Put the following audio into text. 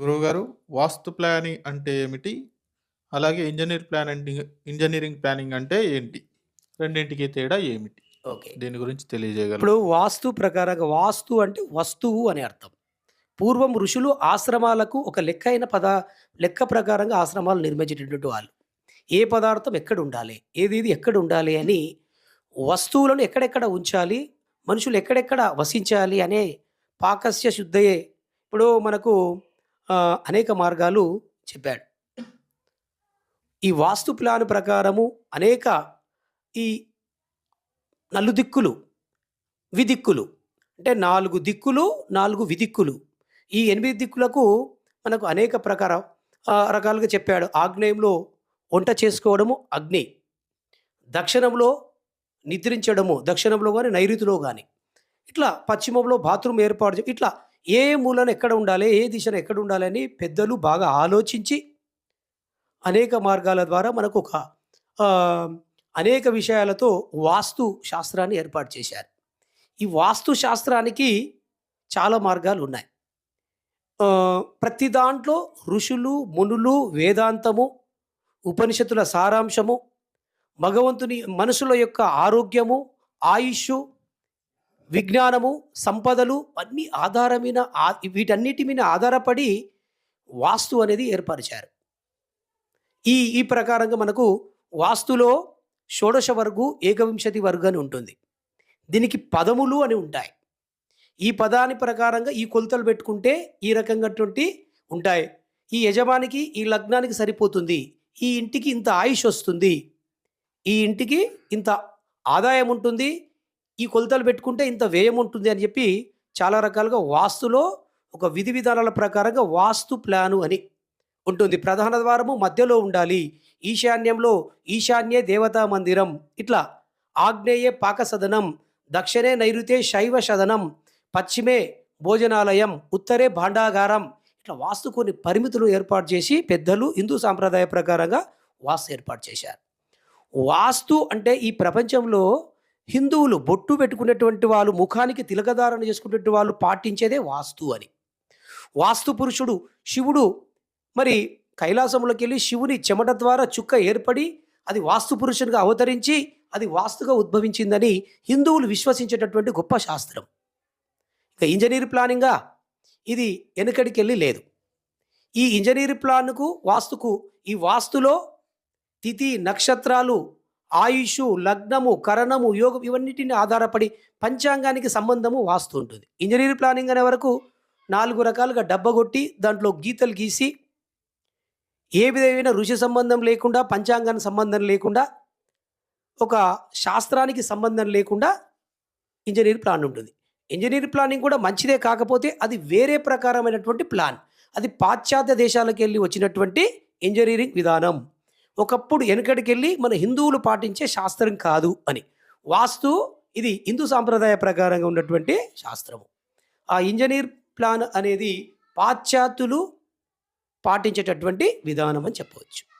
గురువుగారు వాస్తు ప్లానింగ్ అంటే ఏమిటి? అలాగే ఇంజినీర్ ప్లానింగ్ ఇంజినీరింగ్ ప్లానింగ్ అంటే ఏంటి? రెండింటికి తేడా ఏమిటి? ఓకే. దీని గురించి తెలియజేయగలరా? ఇప్పుడు వాస్తు ప్రకారంగా వాస్తు అంటే వస్తువు అని అర్థం. పూర్వం ఋషులు ఆశ్రమాలకు ఒక లెక్కైన పద లెక్క ప్రకారంగా ఆశ్రమాలు నిర్మించేటటువంటి వాళ్ళు. ఏ పదార్థం ఎక్కడ ఉండాలి? ఏదేది ఎక్కడ ఉండాలి అని వస్తువులను ఎక్కడెక్కడ ఉంచాలి? మనుషులు ఎక్కడెక్కడ వసించాలి అనే పాకస్య శుద్ధయే ఇప్పుడు మనకు అనేక మార్గాలు చెప్పాడు. ఈ వాస్తు ప్లాన్ ప్రకారము అనేక ఈ నలుదిక్కులు, విదిక్కులు అంటే నాలుగు దిక్కులు, నాలుగు విదిక్కులు. ఈ ఎనిమిది దిక్కులకు మనకు అనేక ప్రకార రకాలుగా చెప్పాడు. ఆగ్నేయంలో వంట చేసుకోవడము అగ్ని. దక్షిణంలో నిద్రించడము, దక్షిణంలో కానీ నైరుతిలో కానీ ఇట్లా పశ్చిమంలో బాత్రూమ్ ఏర్పాటు ఇట్లా ఏ మూలన ఎక్కడ ఉండాలి? ఏ దిశను ఎక్కడ ఉండాలని పెద్దలు బాగా ఆలోచించి అనేక మార్గాల ద్వారా మనకు ఒక అనేక విషయాలతో వాస్తు శాస్త్రాన్ని ఏర్పాటు చేశారు. ఈ వాస్తు శాస్త్రానికి చాలా మార్గాలు ఉన్నాయి. ప్రతి దాంట్లో ఋషులు, మునులు, వేదాంతము, ఉపనిషత్తుల సారాంశము, భగవంతుని మనుషుల యొక్క ఆరోగ్యము, ఆయుష్షు, విజ్ఞానము, సంపదలు అన్ని ఆధారమైన వీటన్నిటి మీద ఆధారపడి వాస్తు అనేది ఏర్పరిచారు. ఈ ఈ ప్రకారంగా మనకు వాస్తులో షోడశ వర్గు, ఏకవింశతి వర్గు అని ఉంటుంది. దీనికి పదములు అని ఉంటాయి. ఈ పదాని ప్రకారంగా ఈ కొలతలు పెట్టుకుంటే ఈ రకంగాటువంటి ఉంటాయి. ఈ యజమానికి ఈ లగ్నానికి సరిపోతుంది. ఈ ఇంటికి ఇంత ఆయుష్ వస్తుంది. ఈ ఇంటికి ఇంత ఆదాయం ఉంటుంది. ఈ కొలతలు పెట్టుకుంటే ఇంత వ్యయం ఉంటుంది అని చెప్పి చాలా రకాలుగా వాస్తులో ఒక విధి విధానాల ప్రకారంగా వాస్తు ప్లాను అని ఉంటుంది. ప్రధాన ద్వారము మధ్యలో ఉండాలి. ఈశాన్యంలో ఈశాన్యే దేవతా మందిరం. ఇట్లా ఆగ్నేయే పాక సదనం, దక్షిణే నైరుతే శైవ సదనం, పశ్చిమే భోజనాలయం, ఉత్తరే భాండాగారం. ఇట్లా వాస్తు కొన్ని పరిమితులు ఏర్పాటు చేసి పెద్దలు హిందూ సాంప్రదాయ ప్రకారంగా వాస్తు ఏర్పాటు చేశారు. వాస్తు అంటే ఈ ప్రపంచంలో హిందువులు బొట్టు పెట్టుకునేటువంటి వాళ్ళు, ముఖానికి తిలకధారణ చేసుకునేటువంటి వాళ్ళు పాటించేదే వాస్తు అని. వాస్తు పురుషుడు శివుడు మరి కైలాసంలోకెళ్ళి శివుని చెమట ద్వారా చుక్క ఏర్పడి అది వాస్తు పురుషునిగా అవతరించి అది వాస్తుగా ఉద్భవించిందని హిందువులు విశ్వసించేటటువంటి గొప్ప శాస్త్రం. ఇక ఇంజనీర్ ప్లానింగా ఇది వెనకటికెళ్ళి లేదు. ఈ ఇంజనీర్ ప్లాన్‌కు, వాస్తుకు ఈ వాస్తులో తిథి, నక్షత్రాలు, ఆయుష్ లగ్నము, కరణము, యోగం ఇవన్నిటిని ఆధారపడి పంచాంగానికి సంబంధము వాస్తు ఉంటుంది. ఇంజనీరింగ్ ప్లానింగ్ అనే వరకు నాలుగు రకాలుగా డబ్బగొట్టి దాంట్లో గీతలు గీసి ఏ విధమైన ఋషి సంబంధం లేకుండా, పంచాంగానికి సంబంధం లేకుండా, ఒక శాస్త్రానికి సంబంధం లేకుండా ఇంజనీర్ ప్లాన్ ఉంటుంది. ఇంజనీర్ ప్లానింగ్ కూడా మంచిదే కాకపోతే అది వేరే ప్రకారమైనటువంటి ప్లాన్. అది పాశ్చాత్య దేశాలకెళ్ళి వచ్చినటువంటి ఇంజనీరింగ్ విధానం. ఒకప్పుడు వెనకటికెళ్ళి మన హిందువులు పాటించే శాస్త్రం కాదు అని. వాస్తు ఇది హిందూ సాంప్రదాయ ప్రకారంగా ఉన్నటువంటి శాస్త్రము. ఆ ఇంజనీర్ ప్లాన్ అనేది పాశ్చాత్యులు పాటించేటటువంటి విధానం అని చెప్పవచ్చు.